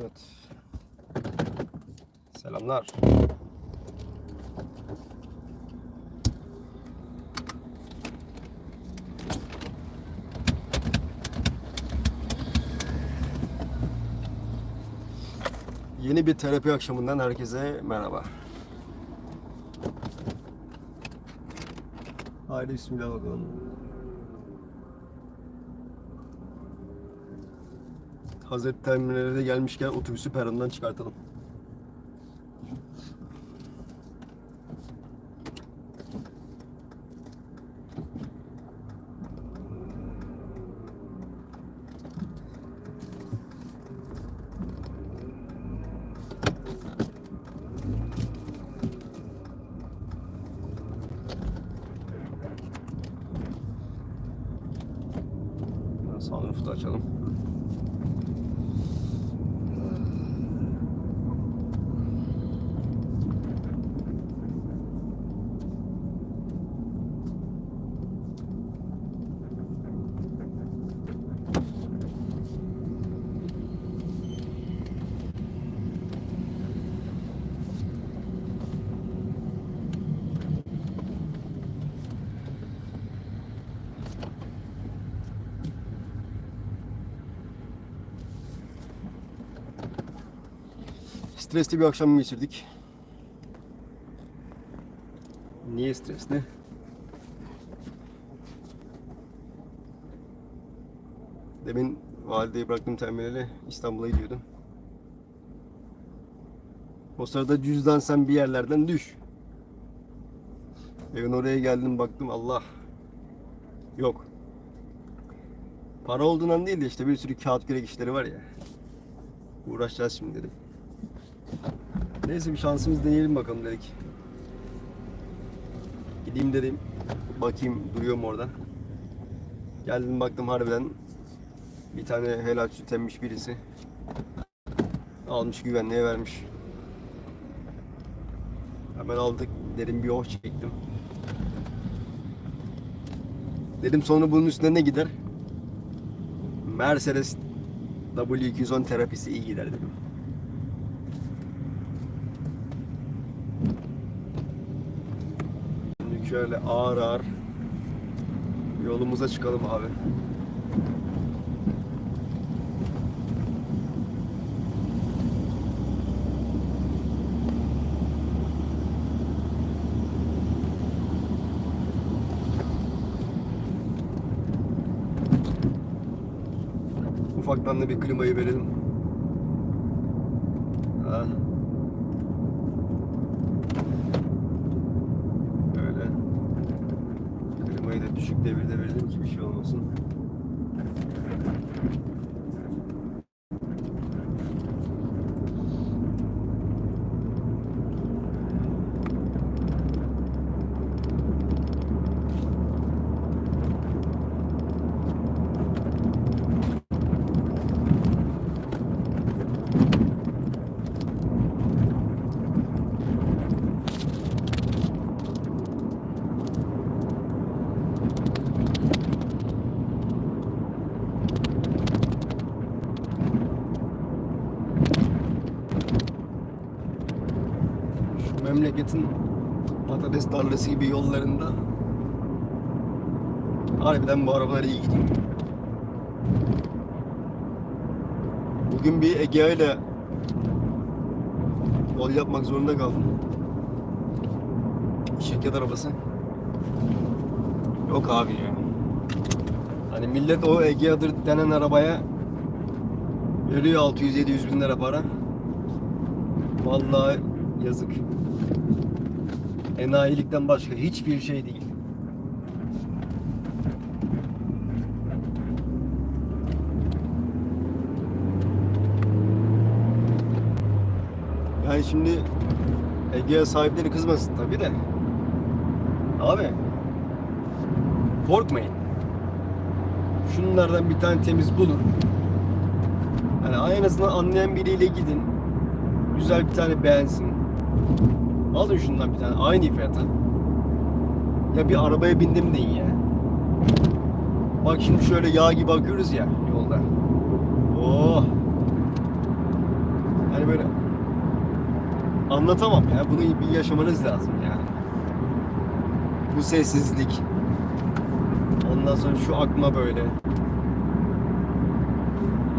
Evet. Selamlar. Yeni bir terapi akşamından herkese merhaba. Haydi bismillah bakalım. Hazreti terminale de gelmişken otobüsü perondan çıkartalım. Sunroof'u da açalım. Stresli bir akşam geçirdik. Niye stresli? Demin valideyi bıraktım terminale İstanbul'a gidiyordum. O sırada cüzdan sen bir yerlerden düş. Evin oraya geldim baktım Allah. Yok. Para olduğundan değil de işte bir sürü kağıt kürek işleri var ya. Uğraşacağız şimdi dedim. Neyse bir şansımız deneyelim bakalım dedik. Gideyim dedim. Bakayım duruyor mu orada. Geldim baktım harbiden bir tane helal süt emmiş birisi. Almış güvenliğe vermiş. Hemen aldık. Dedim bir oh çektim. Dedim sonra bunun üstüne ne gider? Mercedes W210 terapisi iyi gider dedim. Şöyle ağır ağır yolumuza çıkalım abi. Ufaktan da bir klimayı verelim. Ha. Böyle. Klimayı da düşük devirde verelim ki bir şey olmasın. Memleketin patates tarlası gibi yollarında harbiden bu arabalar iyi gidiyor. Bugün bir Egea ile yol yapmak zorunda kaldım. Şirket arabası. Yok abi ya. Hani millet o Egea'dır denen arabaya veriyor 600-700 bin lira para. Vallahi yazık. Enayilikten başka hiçbir şey değil. Yani şimdi Egea sahipleri kızmasın tabi de. Abi korkmayın. Şunlardan bir tane temiz bulun. Hani en azından anlayan biriyle gidin. Güzel bir tane beğensin. Alın şundan bir tane aynı fiyata. Ya bir arabaya bindim deyin ya. Bak şimdi şöyle yağ gibi akıyoruz ya yolda. Oh. böyle anlatamam ya. Bunu bir yaşamanız lazım yani. Bu sessizlik. Ondan sonra şu akma böyle.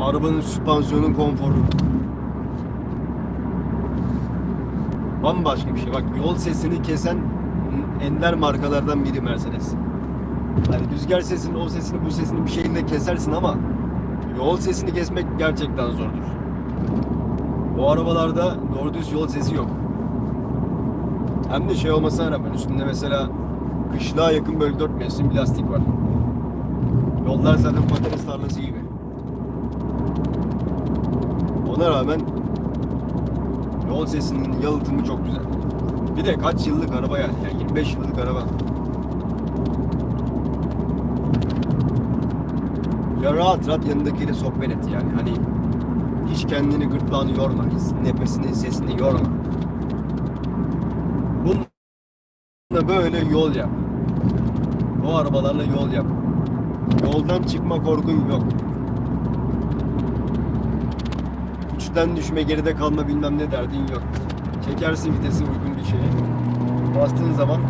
Arabanın süspansiyonun konforu. Bambaşka bir şey. Bak yol sesini kesen ender markalardan biri Mercedes. Hani rüzgar sesini, o sesini, bu sesini bir şekilde kesersin ama yol sesini kesmek gerçekten zordur. Bu arabalarda doğru düz yol sesi yok. Hem de şey olmasına rağmen üstünde mesela kışlığa yakın böyle 4 mevsim bir lastik var. Yollar zaten patates tarlası gibi. Ona rağmen yol sesinin yalıtımı çok güzel. Bir de kaç yıllık araba yani, yani 25 yıllık araba. Ya rahat rahat yanındakiyle sohbet et yani hani hiç kendini gırtlağını yorma, nefesini, sesini yorma. Bununla böyle yol yap. O arabalarla yol yap. Yoldan çıkma korkun yok. Üçten düşme, geride kalma bilmem ne derdin yok. Çekersin vitesi uygun bir şeye. Bastığın zaman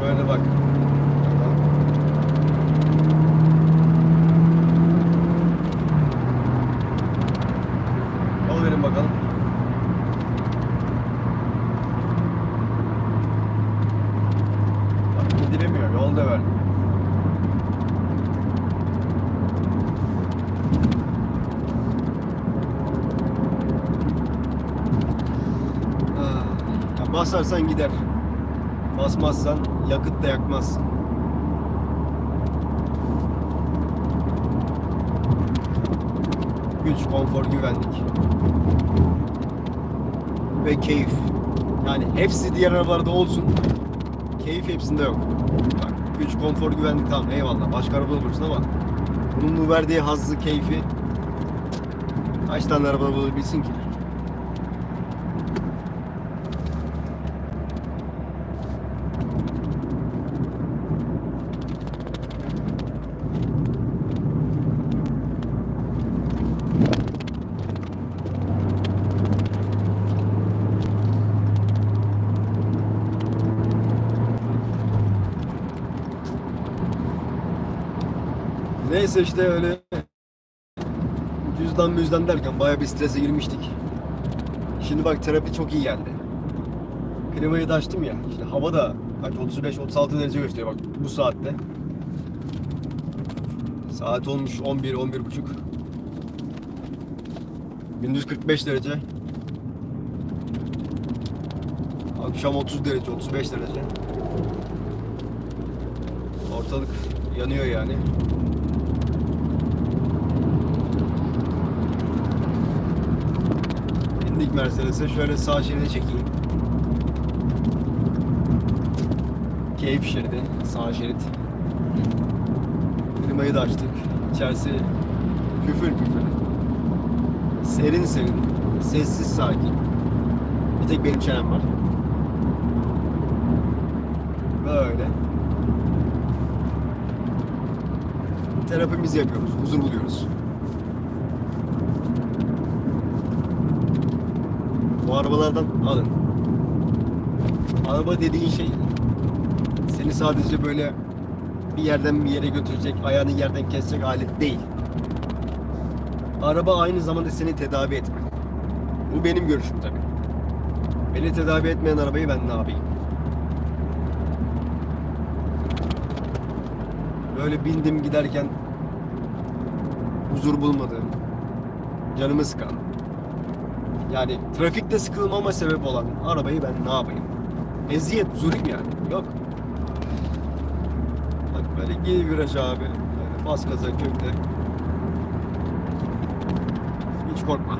şöyle bak. Yol verin bakalım. Bak gidilemiyor, yol da vermiyor. Ah, ya Basarsan gider. Basmazsan yakıt da yakmazsın. Güç, konfor, güvenlik. Ve keyif. Yani hepsi diğer arabalarda olsun. Keyif hepsinde yok. Bak, güç, konfor, güvenlik tamam eyvallah. Başka araba bulursun ama bunun bu verdiği hazzı, keyfi kaç tane araba bulabilsin ki? Neyse işte öyle cüzdan müzdan derken bayağı bir strese girmiştik. Şimdi bak terapi çok iyi geldi. Klimayı da açtım ya. İşte hava da kaç 35-36 derece gösteriyor bak bu saatte. Saat olmuş 11 11 buçuk. Gündüz 45 derece. Akşam 30 derece, 35 derece. Ortalık yanıyor yani. İndik Mercedes'e şöyle sağ şeride çekeyim. Keyif şeridi, sağ şerit. Klimayı da açtık. İçerisi küfür küfür. Serin serin, sessiz sakin. Bir tek benim çenem var. Böyle. Terapimizi yapıyoruz, huzur buluyoruz. Bu arabalardan alın. Araba dediğin şey seni sadece böyle bir yerden bir yere götürecek, ayağını yerden kesecek alet değil. Araba aynı zamanda seni tedavi etme. Bu benim görüşüm tabii. Beni tedavi etmeyen arabayı ben ne yapayım? Böyle bindim giderken huzur bulmadığım, canımı sıkan, yani trafikte sıkılmama sebep olan arabayı ben ne yapayım? Eziyet, zulüm yani. Yok. Bak böyle gel viraj abi. Böyle bas gaza kökle. Hiç korkma.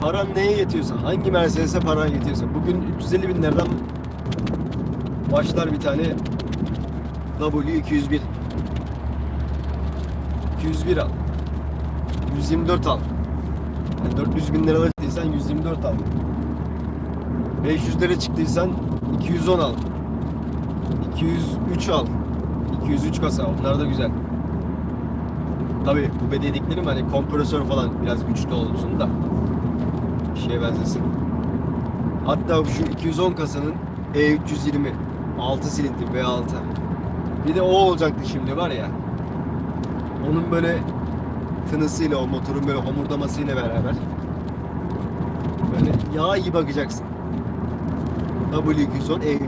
Paran neye yetiyorsa, hangi Mercedes'e paran yetiyorsa. Bugün 350 bin liradan başlar bir tane W201. 201 al. 124 al. Yani 400 bin lira çıktıysan 124 al. 500 lira çıktıysan 210 al. 203 al. 203 kasa onlar da güzel. Tabi bu dediklerim hani kompresör falan biraz güçlü olsun da. şeye benzesin. Hatta şu 210 kasanın E320 6 silindir V6. Bir de o olacaktı şimdi var ya. Onun böyle tınısıyla o motorun böyle homurdamasıyla beraber böyle yağ iyi bakacaksın. W210 E320.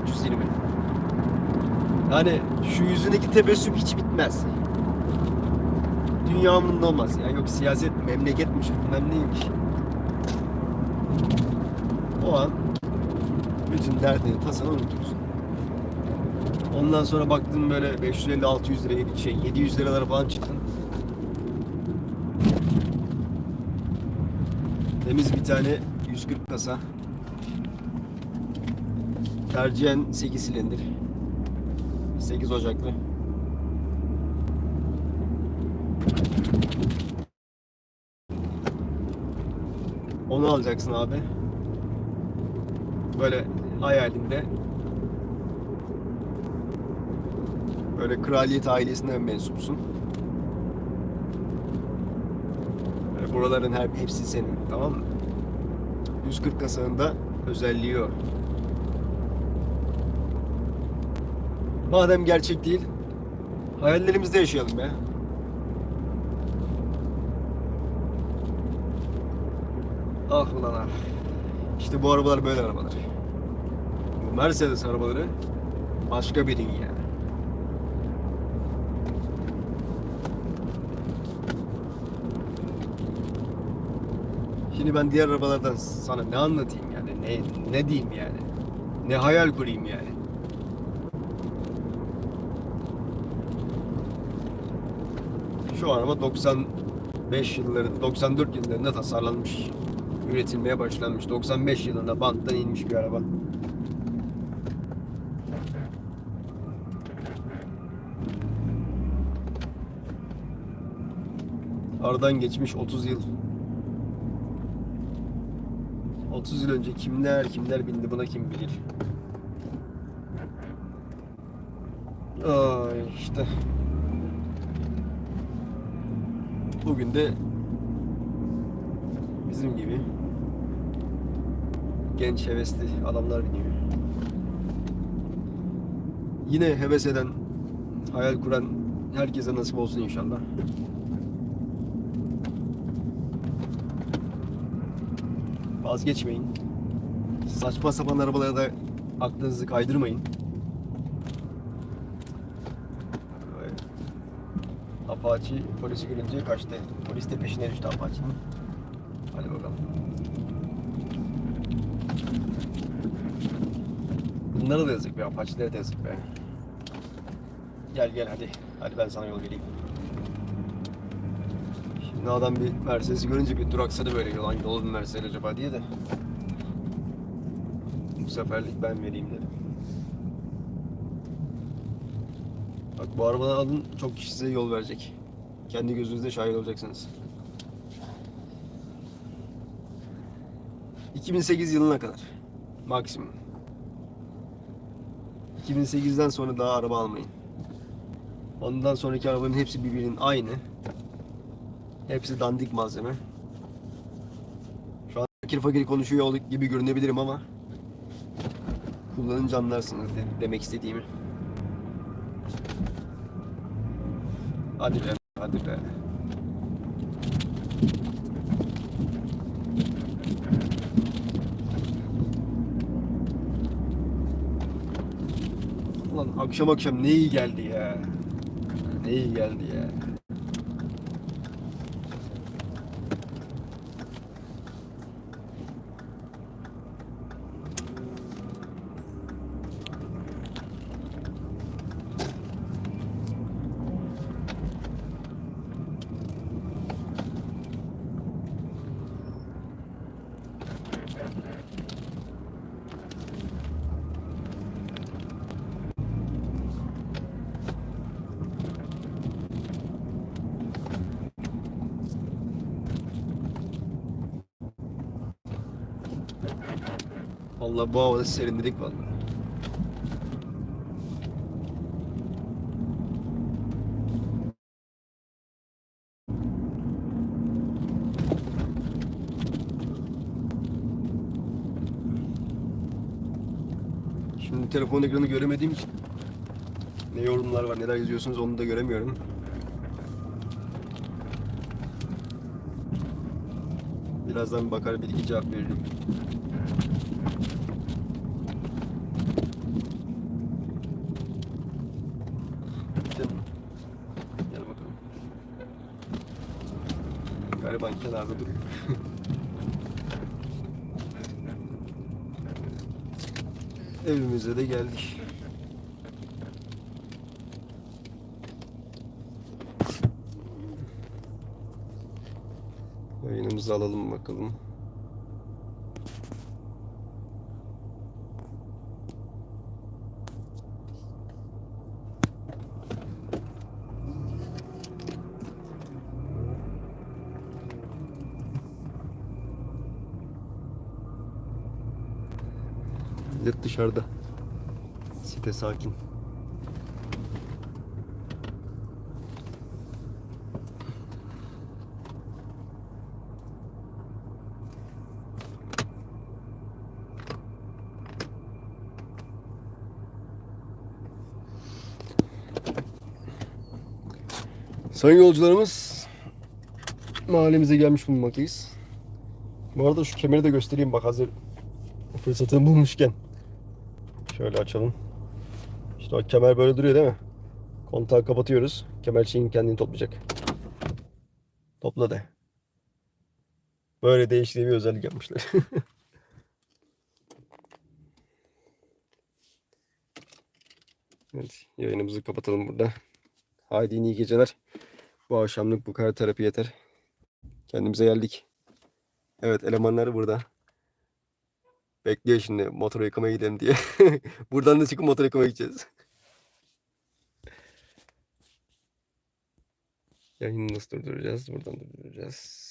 Yani şu yüzündeki tebessüm hiç bitmez. Dünya umurunda olmaz ya. Yok siyaset memleketmiş bilmem neymiş. O an bütün derdini tasanı unutursun. Ondan sonra baktın böyle 550-600 liraya şey 700 liralara falan çıktın. Temiz bir tane 140 kasa. Tercihen 8 silindir. 8 ocaklı. Onu alacaksın abi. Böyle hayalinde böyle kraliyet ailesinden mensupsun. Buraların her hepsi senin, tamam mı? 140 kasanında özelliği o. Madem gerçek değil, hayallerimizde yaşayalım be. Ah ulan ah. İşte bu arabalar böyle arabalar. Bu Mercedes arabaları başka bir dünya. Şimdi ben diğer arabalardan sana ne anlatayım yani ne ne diyeyim yani ne hayal kurayım yani. Şu araba 95 yılları 94 yıllarında tasarlanmış üretilmeye başlanmış. 95 yılında banttan inmiş bir araba. Aradan geçmiş 30 yıl. 30 yıl önce kimler kimler bindi buna kim bilir. Ay işte. Bugün de bizim gibi genç hevesli adamlar biniyor. Yine heves eden, hayal kuran herkese nasip olsun inşallah. Vazgeçmeyin. Saçma sapan arabalara da aklınızı kaydırmayın. Apache polisi görünce kaçtı. Polis de peşine düştü Apache'nin. Hadi bakalım. Bunlara da yazık be, Apache'lere de yazık be. Gel gel hadi. Hadi ben sana yol vereyim. Adam bir Mercedes'i görünce bir duraksadı böyle yol hangi dolu bir Mercedes acaba diye de. Bu seferlik ben vereyim dedim. Bak bu arabadan alın çok kişi size yol verecek. Kendi gözünüzde şahit olacaksınız. 2008 yılına kadar maksimum. 2008'den sonra daha araba almayın. Ondan sonraki arabanın hepsi birbirinin aynı. Hepsi dandik malzeme. Şu an fakir fakir konuşuyor gibi görünebilirim ama kullanınca anlarsınız de- demek istediğimi. Hadi be, hadi be. Ulan akşam akşam ne iyi geldi ya. Ne iyi geldi ya. Vallahi bu havada serinledik vallahi. Şimdi telefon ekranı göremediğim için ne yorumlar var neler yazıyorsunuz onu da göremiyorum. Birazdan bakar bir iki cevap veririm. Gel, bakalım. Gariban kenarda duruyor. Evimize de geldik. Yayınımızı alalım bakalım. Millet dışarıda. Site sakin. Sayın yolcularımız mahallemize gelmiş bulunmaktayız. Bu arada şu kemeri de göstereyim bak hazır fırsatını bulmuşken. Şöyle açalım. İşte o kemer böyle duruyor değil mi? Kontağı kapatıyoruz. Kemer şeyin kendini toplayacak. Topla de. Böyle değiştiği bir özellik yapmışlar. evet, yayınımızı kapatalım burada. Haydi iyi geceler. Bu akşamlık bu kadar terapi yeter. Kendimize geldik. Evet elemanlar burada. Bekliyor şimdi motoru yıkamaya gidelim diye. Buradan da çıkıp motor yıkamaya gideceğiz. Yayını nasıl durduracağız? Buradan durduracağız.